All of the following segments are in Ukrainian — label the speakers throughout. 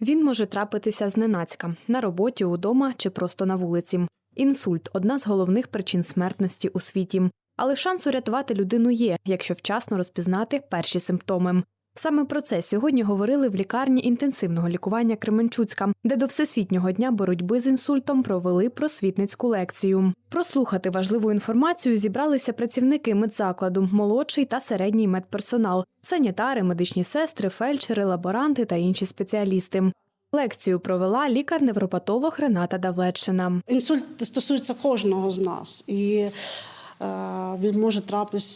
Speaker 1: Він може трапитися зненацька на роботі, удома чи просто на вулиці. Інсульт одна з головних причин смертності у світі. Але шанс урятувати людину є, якщо вчасно розпізнати перші симптоми. Саме про це сьогодні говорили в лікарні інтенсивного лікування Кременчуцька, де до всесвітнього дня боротьби з інсультом провели просвітницьку лекцію. Прослухати важливу інформацію зібралися працівники медзакладу, молодший та середній медперсонал, санітари, медичні сестри, фельдшери, лаборанти та інші спеціалісти. Лекцію провела лікар-невропатолог Рената Давлетшина.
Speaker 2: Інсульт стосується кожного з нас, і він може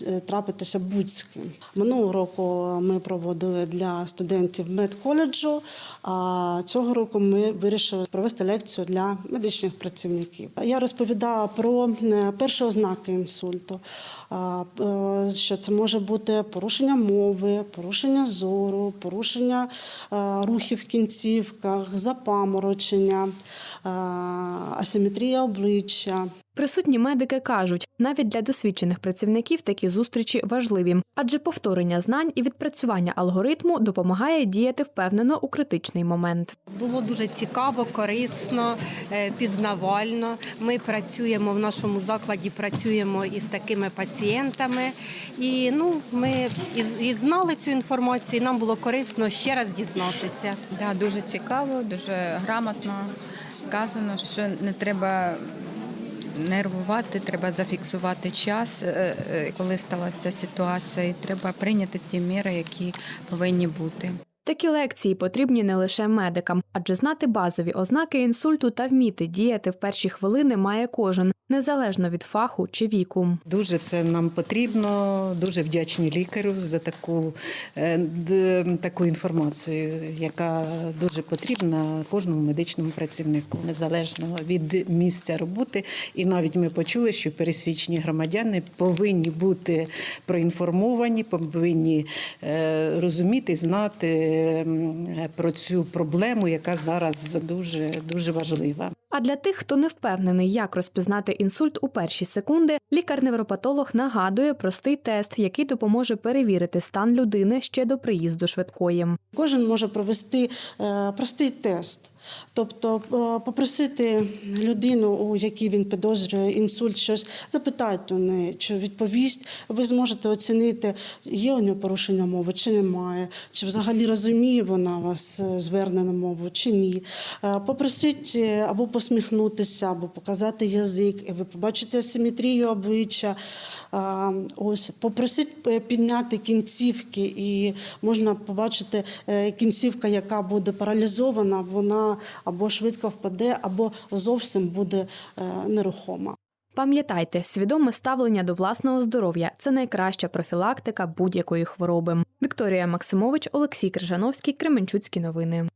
Speaker 2: е, трапитися будь-з ким. Минулого року ми проводили для студентів медколеджу, а цього року ми вирішили провести лекцію для медичних працівників. Я розповідала про е, перші ознаки інсульту, е, що це може бути порушення мови, порушення зору, порушення рухів в кінцівках, запаморочення, асиметрія обличчя.
Speaker 1: Присутні медики кажуть, навіть для досвідчених працівників такі зустрічі важливі, адже повторення знань і відпрацювання алгоритму допомагає діяти впевнено у критичний момент.
Speaker 3: Було дуже цікаво, корисно, е, пізнавально. Ми працюємо в нашому закладі, працюємо із такими пацієнтами, і ну ми і, і знали цю інформацію. і Нам було корисно ще раз дізнатися.
Speaker 4: Да, дуже цікаво, дуже грамотно сказано, що не треба нервувати, треба зафіксувати час, е, е, коли сталася ситуація, і треба прийняти ті міри, які повинні бути.
Speaker 1: Такі лекції потрібні не лише медикам, адже знати базові ознаки інсульту та вміти діяти в перші хвилини має кожен, незалежно від фаху чи віку.
Speaker 5: Дуже це нам потрібно. Дуже вдячні лікарю за таку, е, таку інформацію, яка дуже потрібна кожному медичному працівнику, незалежно від місця роботи. І навіть ми почули, що пересічні громадяни повинні бути проінформовані, повинні е, розуміти, знати про цю проблему, яка зараз дуже дуже важлива.
Speaker 1: А для тих, хто не впевнений, як розпізнати інсульт у перші секунди, лікар-невропатолог нагадує простий тест, який допоможе перевірити стан людини ще до приїзду швидкої.
Speaker 2: Кожен може провести е, простий тест, тобто е, попросити людину, у якій він підозрює інсульт, щось запитати у неї, чи відповість. Ви зможете оцінити, є у нього порушення мови, чи немає, чи взагалі розуміє вона вас е, звернену мову, чи ні. Попросіть або посміхнутися, або показати язик, і ви побачите асиметрію обличчя. Ось попросіть е, підняти кінцівки, і можна побачити е, кінцівка, яка буде паралізована, вона або швидко впаде, або зовсім буде е, нерухома.
Speaker 1: Пам'ятайте, свідоме ставлення до власного здоров'я це найкраща профілактика будь-якої хвороби. Вікторія Максимович, Олексій Крижановський, Кременчуцькі новини.